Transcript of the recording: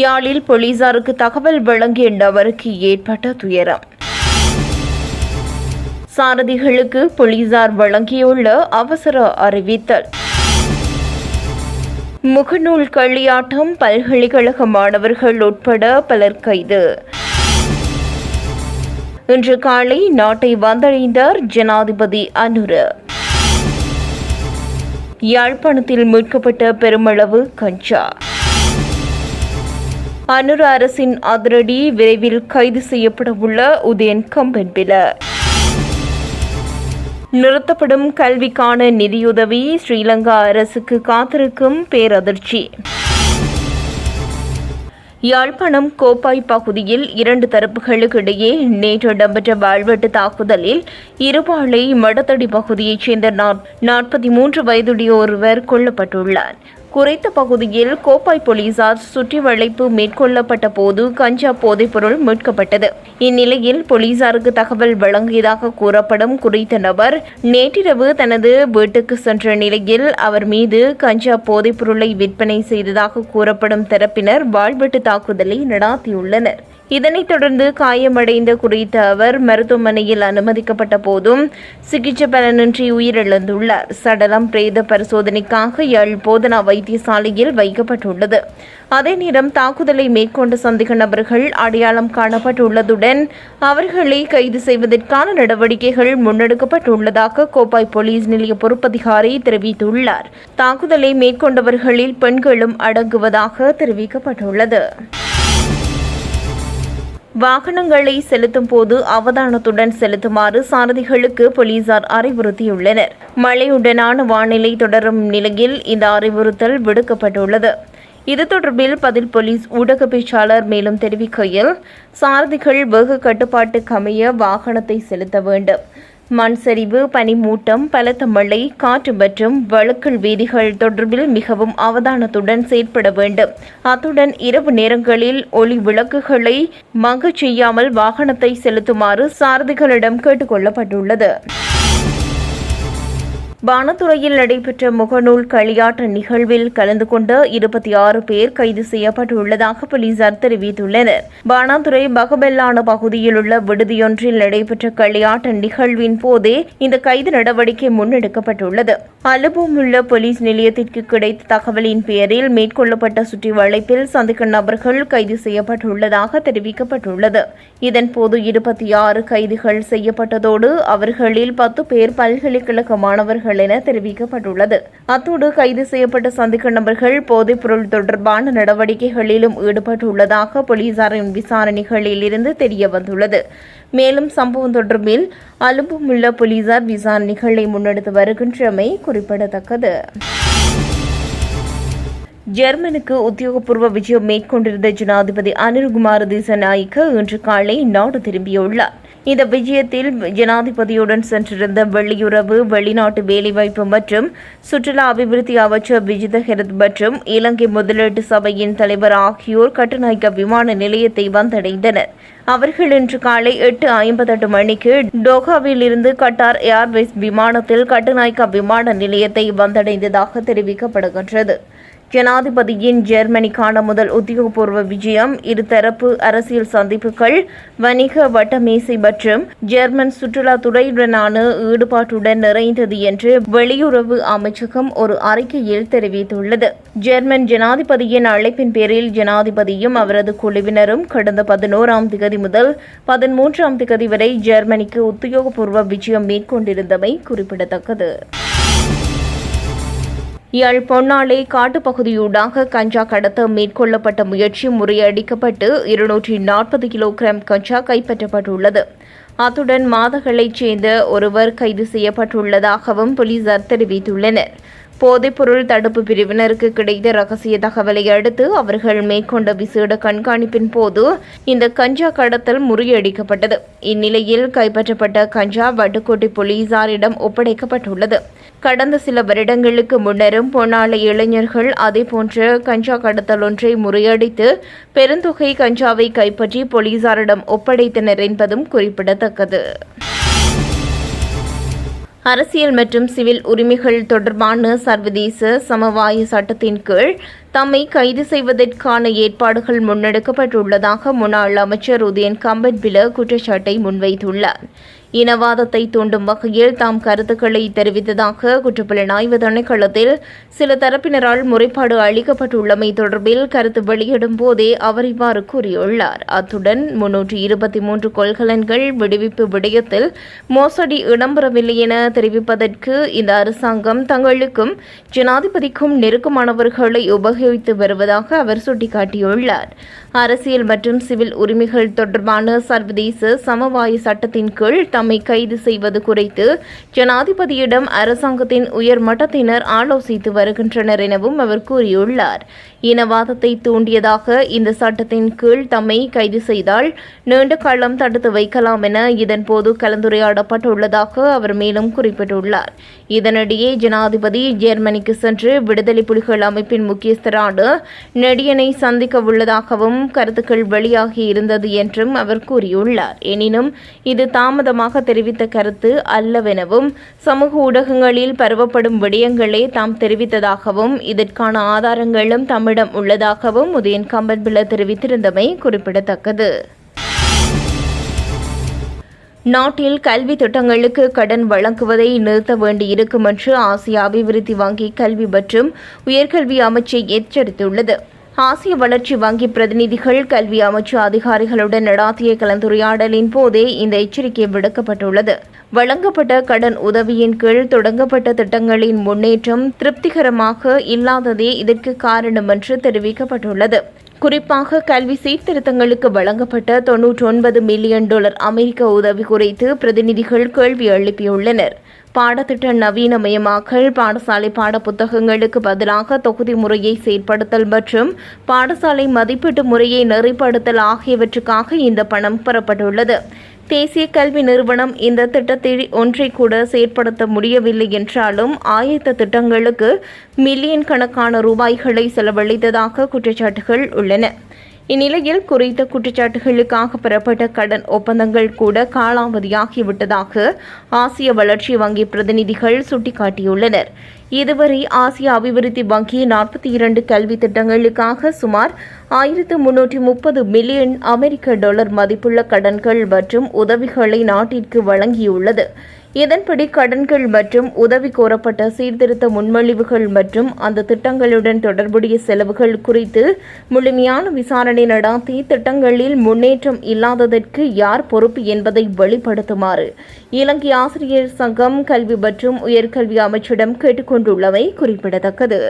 யாழில் போலீசாருக்கு தகவல் வழங்கிய நபருக்கு ஏற்பட்ட துயரம். சாரதிகளுக்கு போலீசார் வழங்கியுள்ள அவசர அறிவித்தல். முகநூல் களியாட்டம் பல்கலைக்கழக மாணவர்கள் உட்பட பலர் கைது. இன்று காலை நாட்டை வந்தடைந்தார் ஜனாதிபதி அனுர. யாழ்ப்பாணத்தில் மீட்கப்பட்ட பெருமளவு கஞ்சா. அனுர அரசின் அதிரடி விரைவில் கைது செய்யப்பட உள்ள உதயன் கம்பன்பில நிறுத்தப்படும் கல்விக்கான நிதியுதவி ஸ்ரீலங்கா அரசுக்கு காத்திருக்கும் பேரதிர்ச்சி. யாழ்ப்பாணம் கோப்பாய் பகுதியில் இரண்டு தரப்புகளுக்கு இடையே நேற்று இடம்பெற்ற வாழ்வெட்டு தாக்குதலில் இருபாளை மடத்தடி பகுதியைச் சேர்ந்த நாற்பத்தி மூன்று வயதுடைய ஒருவர் கொல்லப்பட்டுள்ளார். குறித்த பகுதியில் கோப்பாய் போலீசார் சுற்றி வளைப்பு மேற்கொள்ளப்பட்ட போது கஞ்சா போதைப்பொருள் மீட்கப்பட்டது. இந்நிலையில் போலீசாருக்கு தகவல் வழங்கியதாக கூறப்படும் குறித்த நபர் நேற்றிரவு தனது வீட்டுக்கு சென்ற நிலையில் அவர் மீது கஞ்சா போதைப்பொருளை விற்பனை செய்ததாக கூறப்படும் தரப்பினர் வாழ்வெட்டு தாக்குதலை நடாத்தியுள்ளனர். இதனைத் தொடர்ந்து காயமடைந்த குறித்த அவர் மருத்துவமனையில் அனுமதிக்கப்பட்ட போதும் சிகிச்சை பலனின்றி உயிரிழந்துள்ளார். சடலம் பிரேத பரிசோதனைக்காக யாழ் போதனா வைத்தியசாலையில் வைக்கப்பட்டுள்ளது. அதே நேரம் தாக்குதலை மேற்கொண்ட சந்தேக நபர்கள் அடையாளம் காணப்பட்டுள்ளதுடன் அவர்களை கைது செய்வதற்கான நடவடிக்கைகள் முன்னெடுக்கப்பட்டுள்ளதாக கோப்பாய் போலீஸ் நிலைய பொறுப்பதிகாரி தெரிவித்துள்ளார். தாக்குதலை மேற்கொண்டவர்களில் பெண்களும் அடங்குவதாக தெரிவிக்கப்பட்டுள்ளது. வாகனங்களை செலுத்தும் போது அவதானத்துடன் செலுத்துமாறு சாரதிகளுக்கு போலீசார் அறிவுறுத்தியுள்ளனர். மழையுடனான வானிலை தொடரும் நிலையில் இந்த அறிவுறுத்தல் விடுக்கப்பட்டுள்ளது. இது தொடர்பில் பதில் போலீஸ் ஊடக பேச்சாளர் மேலும் தெரிவிக்கையில் சாரதிகள் வெகு கட்டுப்பாட்டுக்கு அமைய வாகனத்தை செலுத்த வேண்டும். மண் சரிவு பனிமூட்டம் பலத்த மழை காற்று மற்றும் வழுக்கல் வீதிகள் தொடர்பில் மிகவும் அவதானத்துடன் செயற்பட வேண்டும். அத்துடன் இரவு நேரங்களில் ஒளி விளக்குகளை மங்கச் செய்யாமல் வாகனத்தை செலுத்துமாறு சாரதிகளிடம் கேட்டுக்கொள்ளப்பட்டுள்ளது வனத்துறையில் நடைபெற்ற முகநூல் களியாட்ட நிகழ்வில் கலந்து கொண்ட இருபத்தி ஆறு பேர் கைது செய்யப்பட்டுள்ளதாக போலீசார் தெரிவித்துள்ளனர். வனத்துறை பகபெல்லான பகுதியில் உள்ள விடுதியொன்றில் நடைபெற்ற களியாட்ட நிகழ்வின் போதே இந்த கைது நடவடிக்கை முன்னெடுக்கப்பட்டுள்ளது. அலுபும் உள்ள போலீஸ் நிலையத்திற்கு கிடைத்த தகவலின் பேரில் மேற்கொள்ளப்பட்ட சுற்றி வளைப்பில் சந்தேக நபர்கள் கைது செய்யப்பட்டுள்ளதாக தெரிவிக்கப்பட்டுள்ளது. இதன்போது இருபத்தி ஆறு கைதுகள் செய்யப்பட்டதோடு அவர்களில் பத்து பேர் பல்கலைக்கழக மாணவர்கள் என தெரிவிக்கப்பட்டுள்ளது. அத்தோடு கைது செய்யப்பட்ட சந்தேக நபர்கள் போதைப் பொருள் தொடர்பான நடவடிக்கைகளிலும் ஈடுபட்டுள்ளதாக போலீசாரின் விசாரணைகளில் இருந்து தெரிய வந்துள்ளது மேலும் சம்பவம் தொடர்பில் அலும்புமுள்ள போலீசார் விசாரணைகளை முன்னெடுத்து வருகின்றமை குறிப்பிடத்தக்கது. ஜெர்மனுக்கு உத்தியோகபூர்வ விஜயம் மேற்கொண்டிருந்த ஜனாதிபதி அனில் குமார் திசநாய்க்கு இன்று காலை நாடு திரும்பியுள்ளார். இந்த விஜயத்தில் ஜனாதிபதியுடன் சென்றிருந்த வெளியுறவு வெளிநாட்டு வேலைவாய்ப்பு மற்றும் சுற்றுலா அபிவிருத்தி அமைச்சர் விஜித ஹெரத் மற்றும் இலங்கை முதலீட்டு சபையின் தலைவர் ஆகியோர் கட்டுநாயக்க விமான நிலையத்தை வந்தடைந்தனர். அவர்கள் இன்று காலை எட்டு ஐம்பத்தெட்டு மணிக்கு டோஹாவில் இருந்து கட்டார் ஏர்வேஸ் விமானத்தில் கட்டுநாயக்கா விமான நிலையத்தை வந்தடைந்ததாக தெரிவிக்கப்படுகின்றது. ஜனாதிபதியின் ஜெர்மனிக்கான முதல் உத்தியோகபூர்வ விஜயம் இருதரப்பு அரசியல் சந்திப்புகள் வணிக வட்டமேசை மற்றும் ஜெர்மன் சுற்றுலாத்துறையுடனான ஈடுபாட்டுடன் நிறைந்தது என்று வெளியுறவு அமைச்சகம் ஒரு அறிக்கையில் தெரிவித்துள்ளது. ஜெர்மன் ஜனாதிபதியின் அழைப்பின் பேரில் ஜனாதிபதியும் அவரது குழுவினரும் கடந்த பதினோராம் தேதி திகதி முதல் பதிமூன்றாம் திகதி வரை ஜெர்மனிக்கு உத்தியோகபூர்வ விஜயம் மேற்கொண்டிருந்தமை குறிப்பிடத்தக்கது. யாழ் பொன்னாலை காட்டுப்பகுதியூடாக கஞ்சா கடத்த மேற்கொள்ளப்பட்ட முயற்சி முறியடிக்கப்பட்டு இருநூற்றி நாற்பது கிலோகிராம் கஞ்சா கைப்பற்றப்பட்டுள்ளது. அத்துடன் மாதகளைச் சேர்ந்த ஒருவர் கைது செய்யப்பட்டுள்ளதாகவும் போலீசார் தெரிவித்துள்ளனர். போதைப்பொருள் தடுப்பு பிரிவினருக்கு கிடைத்த ரகசிய தகவலை அடுத்து அவர்கள் மேற்கொண்ட விசேட கண்காணிப்பின் போது இந்த கஞ்சா கடத்தல் முறியடிக்கப்பட்டது. இந்நிலையில் கைப்பற்றப்பட்ட கஞ்சா வட்டுக்கோட்டை போலீசாரிடம் ஒப்படைக்கப்பட்டுள்ளது. கடந்த சில வருடங்களுக்கு முன்னரும் பொன்னாளை இளைஞர்கள் அதேபோன்ற கஞ்சா கடத்தல் ஒன்றை முறியடித்து பெருந்தொகை கஞ்சாவை கைப்பற்றி போலீசாரிடம் ஒப்படைத்தனர் என்பதும் குறிப்பிடத்தக்கது. அரசியல் மற்றும் சிவில் உரிமைகள் தொடர்பான சர்வதேச சமவாய சட்டத்தின் கீழ் தம்மை கைது செய்வதற்கான ஏற்பாடுகள் முன்னெடுக்கப்பட்டுள்ளதாக முன்னாள் அமைச்சர் உதயன் கம்பன்பில குற்றச்சாட்டை முன்வைத்துள்ளார். இனவாதத்தை தூண்டும் வகையில் தாம் கருத்துக்களை தெரிவித்ததாக குற்றப்புலனாய்வு திணைக்களத்தில் சில தரப்பினரால் முறைப்பாடு அளிக்கப்பட்டுள்ளமை தொடர்பில் கருத்து வெளியிடும் போதே அவர் இவ்வாறு கூறியுள்ளார். அத்துடன் முன்னூற்றி இருபத்தி மூன்று கொள்கலன்கள் விடுவிப்பு விடயத்தில் மோசடி இடம்பெறவில்லை என தெரிவிப்பதற்கு இந்த அரசாங்கம் தங்களுக்கும் ஜனாதிபதிக்கும் நெருக்கமானவர்களை உபயோகித்து வருவதாக அவர் சுட்டிக்காட்டியுள்ளார். அரசியல் மற்றும் சிவில் உரிமைகள் தொடர்பான சர்வதேச சமவாய சட்டத்தின் கீழ் தம்மை கைது செய்வது குறித்து ஜனாதிபதியிடம் அரசாங்கத்தின் உயர் மட்டத்தினர் ஆலோசித்து வருகின்றனர் எனவும் அவர் கூறியுள்ளார். இனவாதத்தை தூண்டியதாக இந்த சட்டத்தின் கீழ் தம்மை கைது செய்தால் நீண்ட காலம் தடுத்து வைக்கலாம் என இதன்போது கலந்துரையாடப்பட்டுள்ளதாக அவர் மேலும் குறிப்பிட்டுள்ளார். இதனிடையே ஜனாதிபதி ஜெர்மனிக்கு சென்று விடுதலை புலிகள் அமைப்பின் முக்கியஸ்தரான நெடியனை சந்திக்க உள்ளதாகவும் கருத்துக்கள் வெளியாகி இருந்தது என்றும் அவர் கூறியுள்ளார். எனினும் இது தாமதமாக தெரிவித்த கருத்து அல்லவெனவும் சமூக ஊடகங்களில் பரவப்படும் விடயங்களே தாம் தெரிவித்ததாகவும் இதற்கான ஆதாரங்களும் தமிழ் தம்மிடம் உள்ளதாகவும் உதயன் கம்பன்பில தெரிவித்திருந்தமை குறிப்பிடத்தக்கது. நாட்டில் கல்வி திட்டங்களுக்கு கடன் வழங்குவதை நிறுத்த வேண்டியிருக்கும் என்று ஆசிய அபிவிருத்தி வங்கி கல்வி மற்றும் உயர்கல்வி அமைச்சை எச்சரித்துள்ளது. ஆசிய வளர்ச்சி வங்கி பிரதிநிதிகள் கல்வி அமைச்சு அதிகாரிகளுடன் நடாத்திய கலந்துரையாடலின் போதே இந்த எச்சரிக்கை விடுக்கப்பட்டுள்ளது. வழங்கப்பட்ட கடன் உதவியின் கீழ் தொடங்கப்பட்ட திட்டங்களின் முன்னேற்றம் திருப்திகரமாக இல்லாததே இதற்கு காரணம் என்று தெரிவிக்கப்பட்டுள்ளது. குறிப்பாக கல்வி சீர்திருத்தங்களுக்கு வழங்கப்பட்ட தொன்னூற்றி ஒன்பது மில்லியன் டாலர் அமெரிக்க உதவி குறித்து பிரதிநிதிகள் கேள்வி எழுப்பியுள்ளனர். பாடத்திட்ட நவீனமயமாக்கல் பாடசாலை பாடப்புத்தகங்களுக்கு பதிலாக தொகுதி முறையை செயற்படுத்தல் மற்றும் பாடசாலை மதிப்பீட்டு முறையை நெறிப்படுத்தல் ஆகியவற்றுக்காக இந்த பணம் பெறப்பட்டுள்ளது. தேசிய கல்வி நிறுவனம் இந்த திட்டத்தில் ஒன்றை கூட செயற்படுத்த முடியவில்லை என்றாலும் ஆயத்த திட்டங்களுக்கு மில்லியன் கணக்கான ரூபாய்களை செலவழித்ததாக குற்றச்சாட்டுகள் உள்ளன. இந்நிலையில் குறித்த குற்றச்சாட்டுகளுக்காக பெறப்பட்ட கடன் ஒப்பந்தங்கள் கூட காலாவதியாகிவிட்டதாக ஆசிய வளர்ச்சி வங்கி பிரதிநிதிகள் சுட்டிக்காட்டியுள்ளனர். இதுவரை ஆசிய அபிவிருத்தி வங்கி நாற்பத்தி இரண்டு கல்வி திட்டங்களுக்காக சுமார் ஆயிரத்து முன்னூற்றி முப்பது மில்லியன் அமெரிக்க டாலர் மதிப்புள்ள கடன்கள் மற்றும் உதவிகளை நாட்டிற்கு வழங்கியுள்ளது. இதன்படி கடன்கள் மற்றும் உதவி கோரப்பட்ட சீர்திருத்த முன்மொழிவுகள் மற்றும் அந்த திட்டங்களுடன் தொடர்புடைய செலவுகள் குறித்து முழுமையான விசாரணை நடாத்தி திட்டங்களில் முன்னேற்றம் இல்லாததற்கு யார் பொறுப்பு என்பதை வெளிப்படுத்துமாறு இலங்கை ஆசிரியர் சங்கம் கல்வி மற்றும் உயர்கல்வி அமைச்சிடம் கேட்டுக்கொண்டுள்ளவை குறிப்பிடத்தக்கது.